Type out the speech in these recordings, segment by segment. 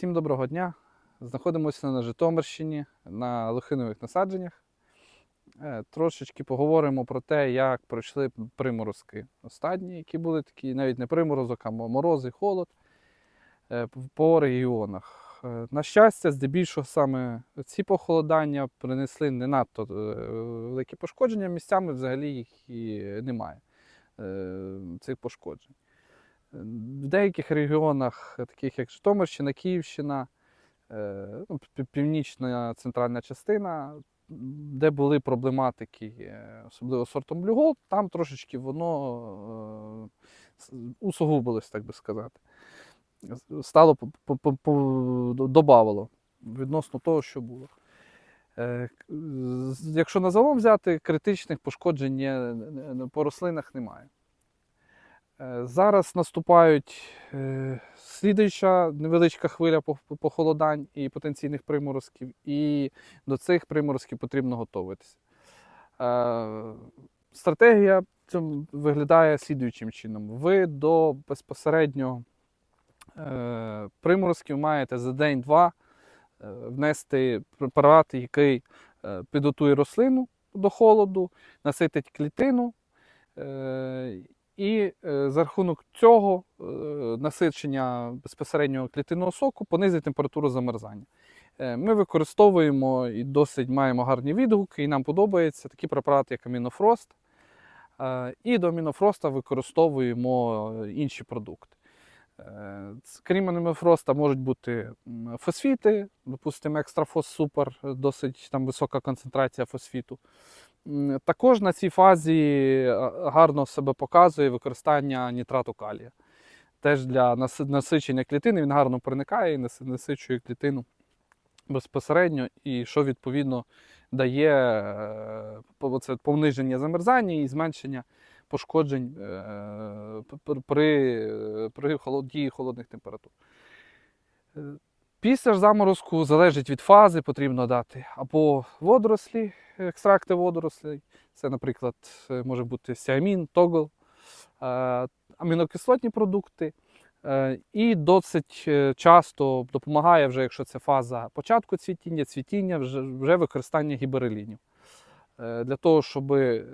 Всім доброго дня. Знаходимося на Житомирщині на лохинових насадженнях. Е, Трошечки поговоримо про те, як пройшли приморозки останні, які були такі, навіть не приморозок, а морози, холод е, по регіонах. Е, На щастя, здебільшого саме ці похолодання принесли не надто великі пошкодження. Місцями взагалі їх і немає цих пошкоджень. В деяких регіонах, е, таких як Житомирщина, Київщина, е, ну, пів- північна центральна частина, де були проблематики, е, особливо сортом Gold, там трошечки воно усугубилось, так би сказати. Стало добавило відносно того, що було. Якщо на загалом взяти, критичних пошкоджень по рослинах немає. Е, Зараз наступають е, слідуюча невеличка хвиля похолодань і потенційних приморозків, і до цих приморозків потрібно готуватися. Е, Стратегія виглядає слідуючим чином. Ви до безпосередньо приморозків маєте за день-два внести препарат, який підготує рослину до холоду, наситить клітину. І е, за рахунок цього е, насичення безпосереднього клітинного соку понизить температуру замерзання. Е, Ми використовуємо і досить маємо гарні відгуки, і нам подобаються такі препарати, як амінофрост. І до амінофроста використовуємо інші продукти. Е, Крім амінофроста, можуть бути фосфіти, допустимо, екстрафос супер, е, досить там висока концентрація фосфіту. Також на цій фазі е, гарно себе показує використання нітрату калія. Теж для насичення клітини він гарно проникає і насичує клітину безпосередньо, і що відповідно дає це пониження замерзання і зменшення пошкоджень е, при, при дії холодних температур. Е, Після заморозку залежить від фази, потрібно дати або водорослі, екстракти водорослей. Це, наприклад, е, може бути сіамін, тогл, амінокислотні продукти. І досить часто допомагає, вже, якщо це фаза початку цвітіння, цвітіння, вже використання гіберелінів. Е, Для того, щоб е,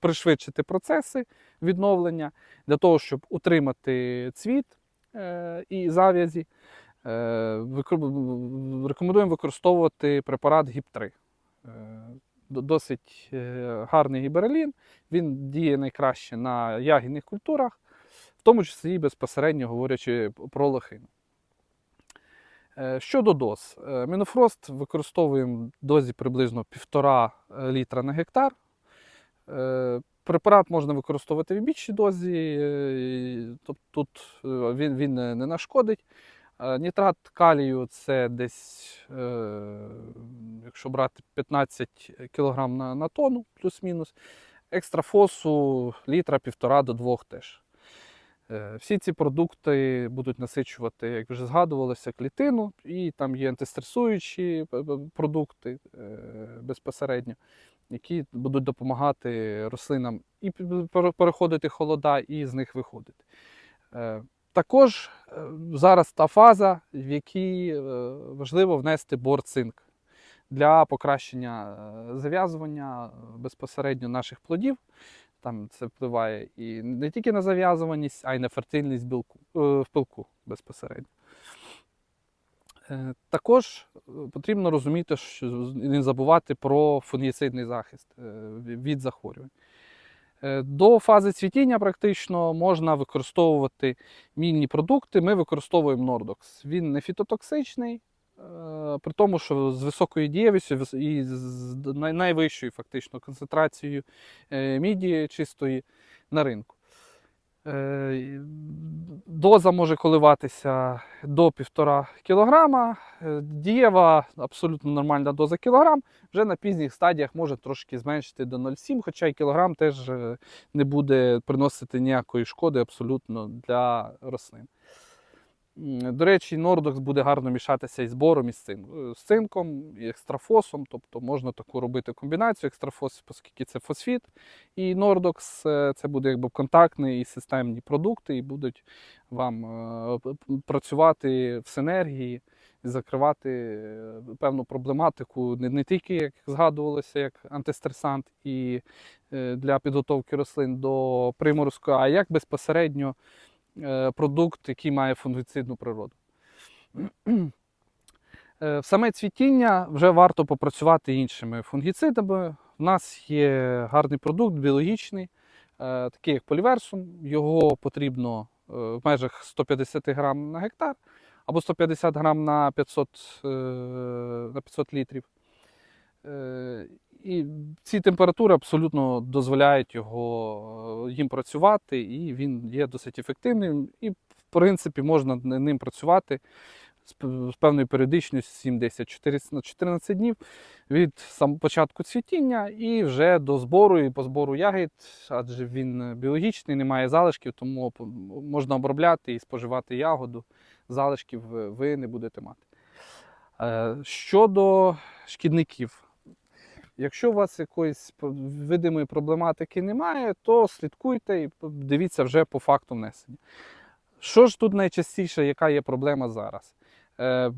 пришвидшити процеси відновлення, для того, щоб утримати цвіт е, і зав'язі, рекомендуємо використовувати препарат ГІП-3. Е, Досить гарний гіберелін. Він діє найкраще на ягідних культурах, в тому числі і безпосередньо говорячи про лохину. Е, Щодо доз, Е, Мінофрост використовуємо в дозі приблизно 1,5 літра на гектар. Е, Препарат можна використовувати в більшій дозі, е, тобто тут е, він, він не нашкодить. Е, Нітрат калію це десь, е, якщо брати 15 кг на, на тонну, плюс-мінус. Екстрафосу літра півтора до двох теж. Е, Всі ці продукти будуть насичувати, як вже згадувалося, клітину, і там є антистресуючі п- продукти е, безпосередньо, які будуть допомагати рослинам і переходити холода, і з них виходити. Е, Також е, зараз та фаза, в якій е, важливо внести борцинк для покращення е, зав'язування е, безпосередньо наших плодів. Там це впливає і не тільки на зав'язуваність, а й на фертильність білку, е, в пилку безпосередньо. Е, Також е, потрібно розуміти, що не забувати про фунгіцидний захист від захворювань. До фази цвітіння практично можна використовувати мінні продукти. Ми використовуємо Nordox. Він не фітотоксичний, при тому, що з високою дієвістю і з найвищою фактично концентрацією е, міді чистої на ринку. Е, Доза може коливатися до 1,5 кг. Дієва абсолютно нормальна доза кілограм. Вже на пізніх стадіях може трошки зменшити до 0,7, хоча і кілограм теж е, не буде приносити ніякої шкоди абсолютно для рослин. До речі, Нордокс буде гарно мішатися із бором, і е, з цинком, і екстрафосом. Тобто можна таку робити комбінацію екстрафос, оскільки це фосфіт. І Нордокс е, це буде якби контактні і системні продукти, і будуть вам е, працювати в синергії, закривати певну проблематику не, тільки, як згадувалося, як антистресант і для підготовки рослин до приморозку, а як безпосередньо продукт, який має фунгіцидну природу. Е, саме цвітіння вже варто попрацювати іншими фунгіцидами. У нас є гарний продукт, біологічний, е, такий як поліверсум. Його потрібно е, в межах 150 грам на гектар або 150 грам на 500, е, на 500 літрів. Е, І ці температури абсолютно дозволяють його е, їм працювати, і він є досить ефективним. І, в принципі, можна ним працювати з певною періодичністю 7-10 14 на 14 днів від початку цвітіння і вже до збору і по збору ягід, адже він біологічний, не має залишків, тому можна обробляти і споживати ягоду. Залишків ви- ви не будете мати. Е, Щодо шкідників, якщо у вас якоїсь видимої проблематики немає, то слідкуйте і дивіться вже по факту внесення. Що ж тут найчастіше, яка є проблема зараз? Е,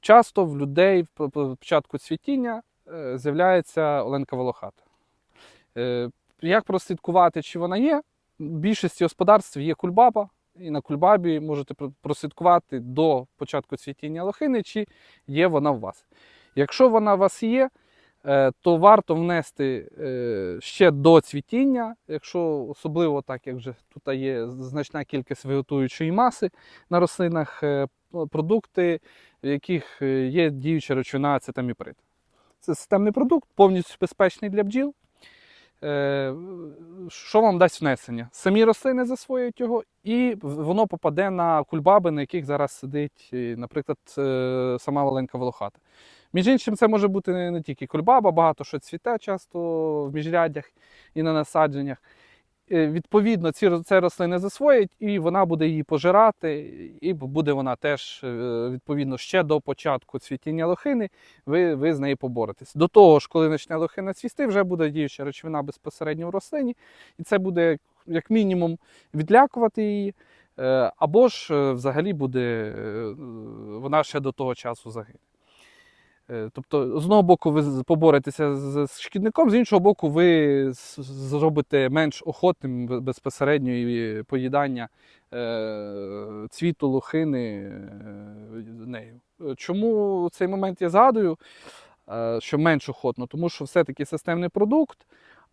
Часто в людей в початку цвітіння е, з'являється оленка волохата. Е, Як прослідкувати, чи вона є? В більшості господарств є кульбаба, і на кульбабі можете прослідкувати до початку цвітіння лохини, чи є вона в вас. Якщо вона у вас є, то варто внести е, ще до цвітіння, якщо особливо так, як вже тут є значна кількість виготуючої маси на рослинах, е, продукти, в яких е, є діюча речовина ацетаміприд. Це системний продукт, повністю безпечний для бджіл. Е, Що вам дасть внесення? Самі рослини засвоюють його, і воно попаде на кульбаби, на яких зараз сидить, е, наприклад, е, сама маленька волохата. Між іншим, це може бути не, тільки кульбаба, багато що цвіте часто в міжряддях і на насадженнях. Е, Відповідно, ці це рослини засвоїть, і вона буде її пожирати, і буде вона теж, е, відповідно, ще до початку цвітіння лохини, ви, ви з нею поборетесь. До того ж, коли почне лохина цвісти, вже буде діюча речовина безпосередньо в рослині, і це буде як мінімум відлякувати її, е, або ж взагалі буде вона ще до того часу загине. Е, Тобто, з одного боку, ви поборетеся з шкідником, з іншого боку, ви зробите менш охотним бе- безпосередньо поїдання е, цвіту лохини е, нею. Чому цей момент я згадую, що менш охотно? Тому що все-таки системний продукт,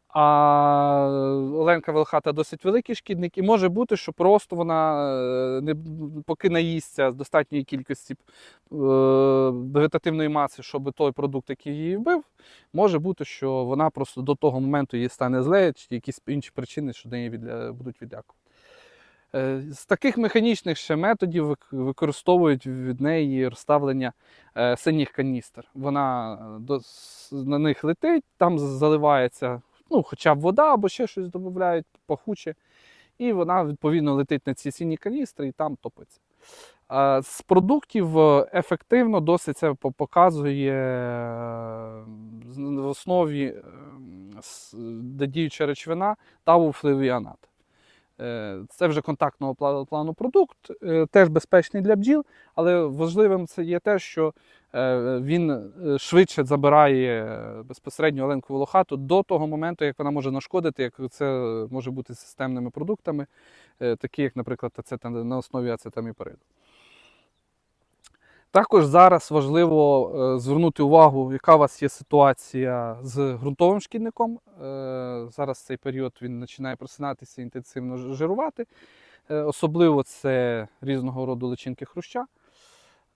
а Оленка Велхата досить великий шкідник, і може бути, що просто вона е, не, поки наїсться з достатньої кількості е, вегетативної маси, щоб той продукт, який її вбив, може бути, що вона просто до того моменту їй стане зле, чи якісь інші причини, що неї відля... будуть відлякувати. Е, З таких механічних ще методів використовують від неї розставлення синіх каністр. Вона до, на них летить, там заливається ну, хоча б вода або ще щось додають пахуче. І вона відповідно летить на ці сині каністри і там топиться. З продуктів е, ефективно досить це показує е, в основі е, діюча речовина тавуфлевіанат. Е, Це вже контактного плану продукт, теж безпечний для бджіл, але важливим це є те, що він е, швидше забирає е, безпосередньо оленку волохату до того моменту, як вона може нашкодити, як це може бути системними продуктами, е, такі як, наприклад, ацетам, на основі ацетаміпариду. Також зараз важливо е, звернути увагу, яка у вас є ситуація з ґрунтовим шкідником. Е, Зараз цей період він починає просинатися інтенсивно жирувати. Е, Особливо це різного роду личинки хруща.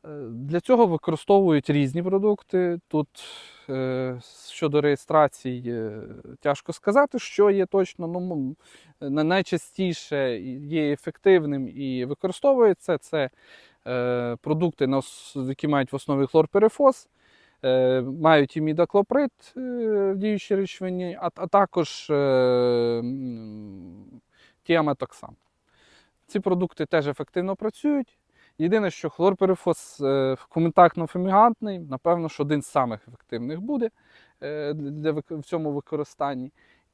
Е, Для цього використовують різні продукти. Тут е, щодо реєстрацій е, тяжко сказати, що є точно. Ну, найчастіше є ефективним і використовується це продукти, які мають в основі хлорперифос, е, мають імідаклоприд е, в діючій речовині, а, також м, тіаметоксам. Ці продукти теж ефективно працюють. Єдине, що хлорперифос е, коментактно-фумігантний, напевно, що один з самих ефективних буде е, для в цьому використанні,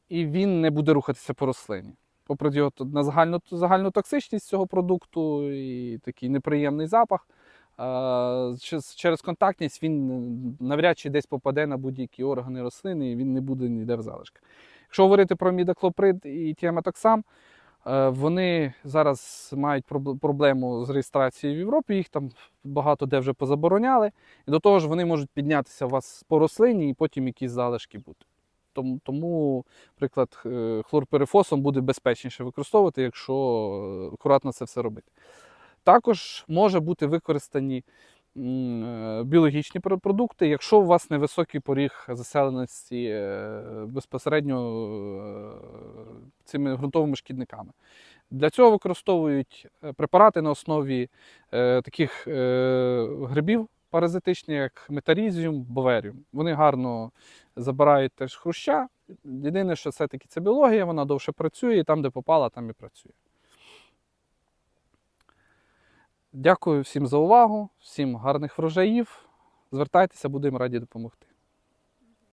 і він не буде рухатися по рослині. Попри його на загальну, загальну токсичність цього продукту і такий неприємний запах. через- контактність він навряд чи десь попаде на будь-які органи рослини і він не буде ніде в залишках. Якщо говорити про мідаклоприд і тіаметоксам, Вони зараз мають проблему з реєстрацією в Європі, їх там багато де вже позабороняли. І до того ж, вони можуть піднятися у вас по рослині і потім якісь залишки бути. Тому, наприклад, е, хлорперифосом буде безпечніше використовувати, якщо е, акуратно це все робити. Також може бути використані е, біологічні продукти, якщо у вас невисокий поріг заселеності е, безпосередньо е, цими ґрунтовими шкідниками. Для цього використовують е, препарати на основі е, таких е, грибів паразитичних, як метарізіум, боверіум. Вони гарно забирають теж хруща. Єдине, що все-таки це біологія, вона довше працює, і там, де попала, там і працює. Дякую всім за увагу, всім гарних врожаїв. Звертайтеся, будемо раді допомогти.